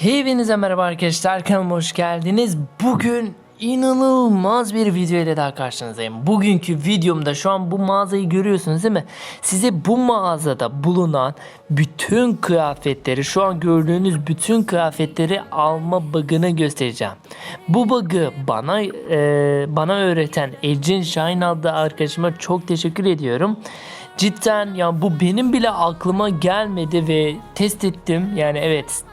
Hepinize merhaba arkadaşlar kanalıma hoş geldiniz. Bugün inanılmaz bir video ile daha karşınızdayım. Bugünkü videomda şu an bu mağazayı görüyorsunuz değil mi? Size bu mağazada bulunan bütün kıyafetleri şu an gördüğünüz bütün kıyafetleri alma bug'ını göstereceğim. Bu bug'ı bana e, bana öğreten Ecin Şahin adlı arkadaşıma çok teşekkür ediyorum. Cidden ya bu benim bile aklıma gelmedi ve test ettim. Yani evet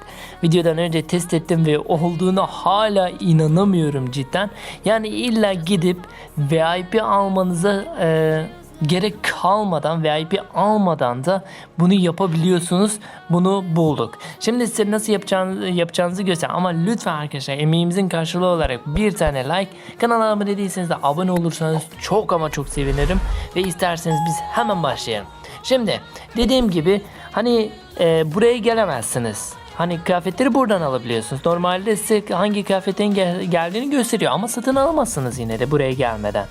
videodan önce test ettim ve olduğuna hala inanamıyorum cidden. Yani illa gidip VIP almanıza e, gerek kalmadan VIP almadan da bunu yapabiliyorsunuz. Bunu bulduk. Şimdi size nasıl yapacağınızı, yapacağınızı göster. Ama lütfen arkadaşlar emeğimizin karşılığı olarak bir tane like. Kanala abone değilseniz de abone olursanız çok ama çok sevinirim. Ve isterseniz biz hemen başlayalım. Şimdi dediğim gibi hani e, buraya gelemezsiniz. Hani kıyafetleri buradan alabiliyorsunuz. Normalde size hangi kıyafetin gel- geldiğini gösteriyor ama satın alamazsınız yine de buraya gelmeden.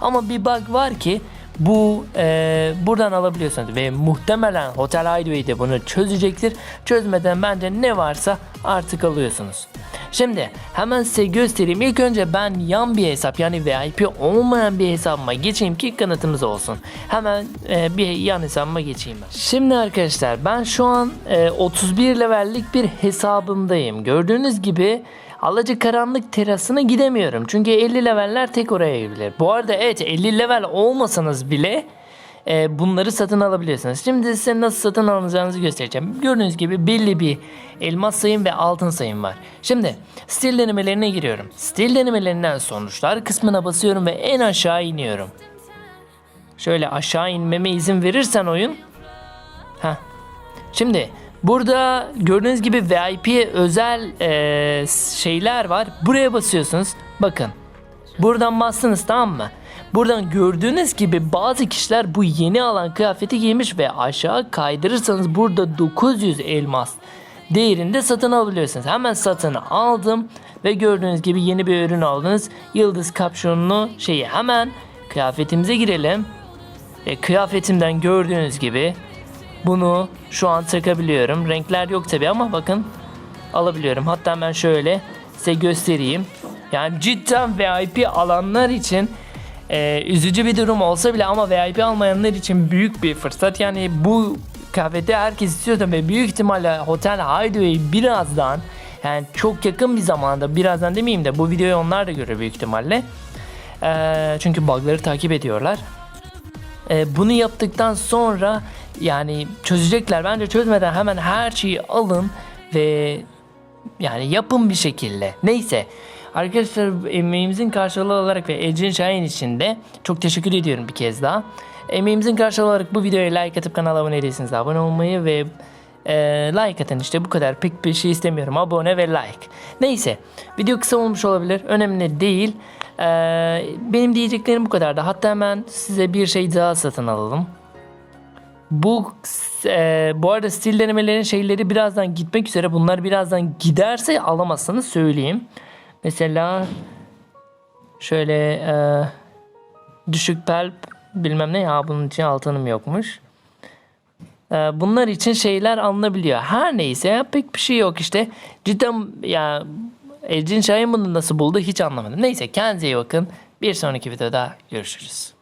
Ama bir bug var ki bu e, buradan alabiliyorsunuz ve muhtemelen Hotel Hideaway de bunu çözecektir. Çözmeden bence ne varsa artık alıyorsunuz. Şimdi hemen size göstereyim. İlk önce ben yan bir hesap yani VIP olmayan bir hesabıma geçeyim ki kanıtımız olsun. Hemen e, bir yan hesabıma geçeyim ben. Şimdi arkadaşlar ben şu an e, 31 levellik bir hesabımdayım. Gördüğünüz gibi Alacakaranlık terasına gidemiyorum. Çünkü 50 leveller tek oraya girebilir. Bu arada evet 50 level olmasanız bile e, bunları satın alabiliyorsunuz. Şimdi size nasıl satın alacağınızı göstereceğim. Gördüğünüz gibi belli bir elmas sayım ve altın sayım var. Şimdi stil denemelerine giriyorum. Stil denemelerinden sonuçlar kısmına basıyorum ve en aşağı iniyorum. Şöyle aşağı inmeme izin verirsen oyun. Heh. Şimdi burada gördüğünüz gibi VIP özel e, şeyler var. Buraya basıyorsunuz. Bakın. Buradan bastınız tamam mı? Buradan gördüğünüz gibi bazı kişiler bu yeni alan kıyafeti giymiş ve aşağı kaydırırsanız burada 900 elmas değerinde satın alabiliyorsunuz. Hemen satın aldım ve gördüğünüz gibi yeni bir ürün aldınız. Yıldız kapşonlu şeyi hemen kıyafetimize girelim. Ve kıyafetimden gördüğünüz gibi bunu şu an takabiliyorum. Renkler yok tabi ama bakın alabiliyorum. Hatta ben şöyle size göstereyim. Yani cidden VIP alanlar için e, üzücü bir durum olsa bile ama VIP almayanlar için büyük bir fırsat. Yani bu kıyafeti herkes istiyordu ve büyük ihtimalle Hotel Hideaway birazdan yani çok yakın bir zamanda birazdan demeyeyim de bu videoyu onlar da görür büyük ihtimalle. E, çünkü bug'ları takip ediyorlar. E, bunu yaptıktan sonra yani çözecekler. Bence çözmeden hemen her şeyi alın ve yani yapın bir şekilde. Neyse. Arkadaşlar emeğimizin karşılığı olarak ve Ecin Şahin için de çok teşekkür ediyorum bir kez daha. Emeğimizin karşılığı olarak bu videoya like atıp kanala abone değilseniz de abone olmayı ve e, like atın işte bu kadar pek bir şey istemiyorum abone ve like. Neyse video kısa olmuş olabilir önemli değil. E, benim diyeceklerim bu kadardı. Hatta hemen size bir şey daha satın alalım. Bu e, bu arada stil denemelerin şeyleri birazdan gitmek üzere. Bunlar birazdan giderse alamazsanız söyleyeyim. Mesela şöyle e, düşük pelp bilmem ne ya bunun için altınım yokmuş. E, bunlar için şeyler alınabiliyor. Her neyse pek bir şey yok işte. Cidden ya Ecin Şahin bunu nasıl buldu hiç anlamadım. Neyse kendinize iyi bakın. Bir sonraki videoda görüşürüz.